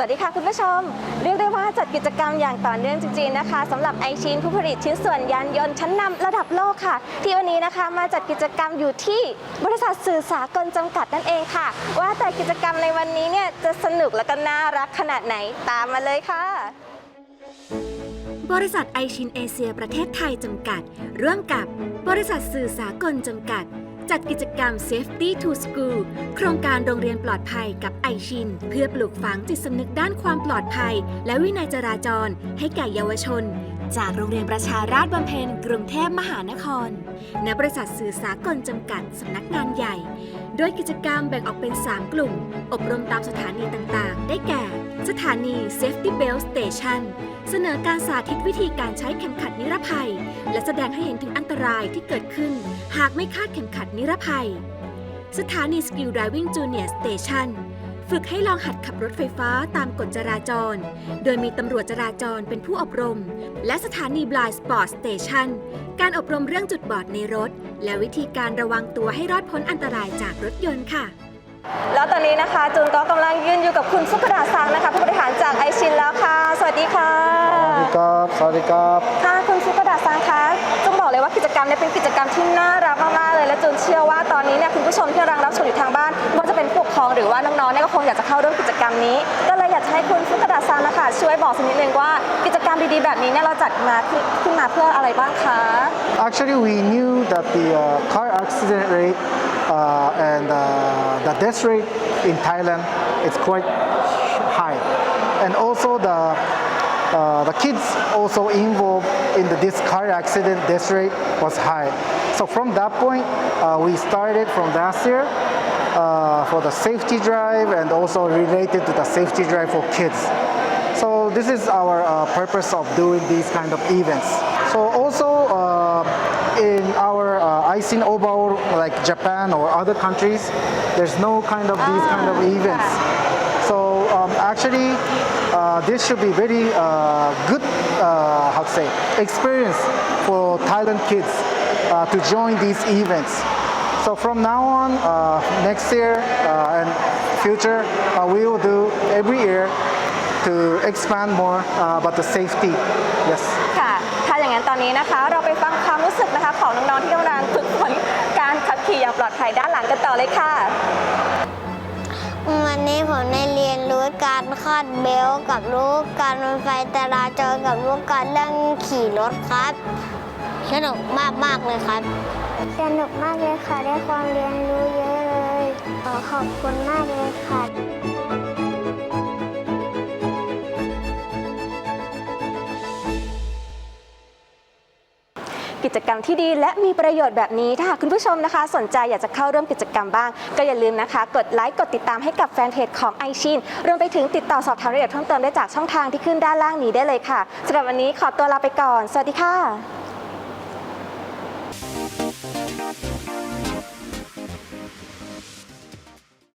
สวัสดีค่ะคุณผู้ชม เรียกได้ว่าจัดกิจกรรมอย่างต่อเนื่องจริงๆนะคะสำหรับไอชินผู้ผลิตชิ้นส่วนยานยนต์ชั้นนำระดับโลกค่ะ ที่วันนี้นะคะมาจัดกิจกรรมอยู่ที่บริษัทสื่อสากลจำกัดนั่นเองค่ะ ว่าแต่กิจกรรมในวันนี้เนี่ยจะสนุกและก็น่ารักขนาดไหนตามมาเลยค่ะบริษัทไอชินเอเชียประเทศไทยจำกัด ร่วมกับบริษัทสื่อสากลจำกัด จัดกิจกรรม Safety to School โครงการโรงเรียนปลอดภัยกับไอชิน เพื่อปลูกฝังจิตสำนึกด้านความปลอดภัย และวินัยจราจร ให้แก่เยาวชน จากโรงเรียนประชาราษฎร์บำเพ็ญกรุงเทพมหานครณบริษัทสื่อสากลจำกัดสำนักงานใหญ่ โดยกิจกรรมแบ่งออกเป็น 3 กลุ่ม อบรมตามสถานีต่างๆ ได้แก่ สถานี Safety Belt Station เสนอการสาธิตวิธีการใช้เข็มขัดนิรภัย และแสดงให้เห็นถึงอันตรายที่เกิดขึ้น หากไม่คาดเข็มขัดนิรภัย สถานี Skill Driving Junior Station ฝึกให้ลองหัดขับรถไฟฟ้าตามกฎจราจร โดยมีตำรวจจราจรเป็นผู้อบรม และสถานี Blind Spot Station การอบรมเรื่องจุดบอดในรถ และวิธีการระวังตัวให้รอดพ้นอันตรายจากรถยนต์ค่ะ แล้วตอนนี้นะคะจูนก็กำลังยืนอยู่กับคุณสุขดาซังนะคะผู้บริหารจากไอชินแล้วค่ะ สวัสดีค่ะสวัสดีครับ สวัสดีครับค่ะคุณสุขดาซังคะจุงบอกเลยว่ากิจกรรมเนี้เป็นกิจกรรมที่น่ารักมากๆเลยและจูนเชื่อว่าตอนนี้เนี่ยคุณผู้ชมที่กำลังรับชมอยู่ทางบ้านไม่ว่าจะเป็นผู้ปกครองหรือว่าน้องๆเนี่ยก็คงอยากจะเข้าร่วมกิจกรรมนี้ ก็เลยอยากจะให้คุณสุขดาซังนะคะช่วยบอกสักนิดนึงว่ากิจกรรมดีๆแบบนี้เนี่ยเราจัดมาขึ้นขึ้นมาเพื่ออะไรบ้างคะ Actually, we knew that the uh, car accident rate uh, and uh, the death rate in Thailand is quite high, and also the uh, the kids also involved in the, this car accident death rate was high. So from that point, uh, we started from last year uh, for the safety drive and also related to the safety drive for kids. So this is our uh, purpose of doing these kind of events. So also uh, in our uh, seen OBAO, like Japan or other countries, there's no kind of these kind of events. So um, actually, uh, this should be very uh, good, uh, how to say, experience for Thailand kids uh, to join these events. So from now on, uh, next year uh, and future, we will do every year to expand more about the safety. Yes. ค่ะถ้าอย่างนั้นตอนนี้นะคะ เราไปฟังความรู้สึกนะคะของน้องๆที่กำลังฝึกฝนการขับขี่อย่างปลอดภัยด้านหลังกันต่อเลยค่ะ วันนี้ผมได้เรียนรู้การคาดเบลต์กับรู้การรถไฟจราจรกับรู้การเรื่องขี่รถครับ สนุกมากมากๆเลยครับ สนุกมากเลยค่ะได้ความเรียนรู้เยอะเลยขอขอบคุณมากเลยค่ะ กิจกรรมที่ดี และมีประโยชน์แบบนี้ ถ้าคุณผู้ชมนะคะ สนใจอยากจะเข้าร่วมกิจกรรมบ้าง ก็อย่าลืมนะคะ กดไลค์กดติดตามให้กับแฟนเพจของไอชินรวมไปถึงติดต่อสอบถามรายละเอียดเพิ่มเติมได้จากช่องทางที่ขึ้นด้านล่างนี้ได้เลยค่ะสำหรับวันนี้ขอตัวลาไปก่อน สวัสดีค่ะ